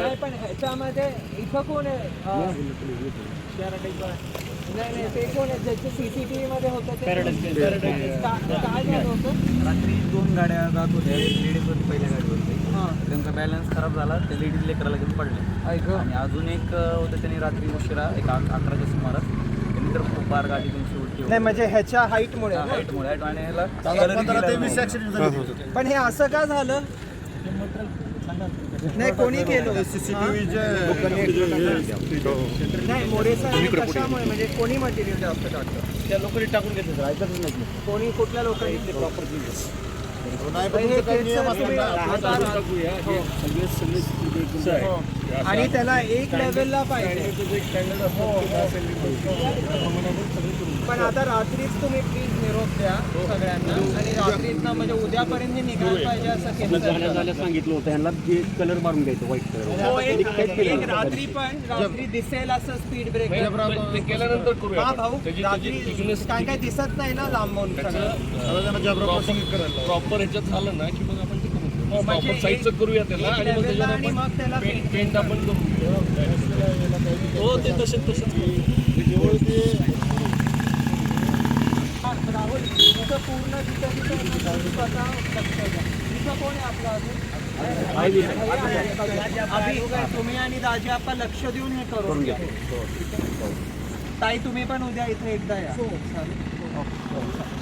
नाही पण ह्याच्यामध्ये इथं कोण आहे? नाही नाही ते कोण आहे? ज्याचे सीसीटीव्ही मध्ये होतं ते का- काय झालं होतं? रात्री दोन गाड्या जात होत्या. एक लेडीज होती पहिल्या गाडीवरती. हां त्यांचा बॅलन्स खराब झाला. ते लेडीज लेकराला घेऊन पडले. ऐक आणि अजून एक होतं त्यांनी रात्री उशिरा एक अक- अकराच्या सुमारास खूप बार गाडी त्यांची उलटी नाही म्हणजे ह्याच्या हाईटमुळे हा, height आणि ह्याला colour गेला नव्हता. पण हे असं का झालं? नाही कोणी केलं? नाही मोरे साहेब कशामुळे? म्हणजे कोणी मटेरियल जास्त टाकतं त्या लोकांनी टाकून घेतलं सर ऐकतच नाही. कोणी कुठल्या लोकांनी? प्रॉपर पण हे तुम्ही हो. हो. आणि त्याला एक लेवलला पाहिजे. पण आता रात्रीच तुम्ही प्लीज निरोप द्या सगळ्यांना. आणि रात्रीतनं म्हणजे उद्यापर्यंत हे निघायला पाहिजे असं सांगितलं होतं. ह्यांना कलर मारून घ्यायचं व्हाईट कलर हो एक एक रात्री पण रात्री दिसेल असं स्पीड ब्रेक ते केल्यानंतर करूया हा. भाऊ रात्री काय काय दिसत नाही ना लांबून प्रॉपर ह्याच्यात झालं ना की मग आपण ते हो, म्हणजे साईजचं करूया त्याला आणि मग त्याच्यावर आपण पेंट आपण करू हो ते तसेच तसेच हा, राहुल इथं पूर्ण कोण आहे आपलं अजून अभि तुम्ही आणि दाजी आपण लक्ष देऊन हे करून घ्या ताई तुम्ही पण उद्या इथे एकदा या चालेल? हो, हो.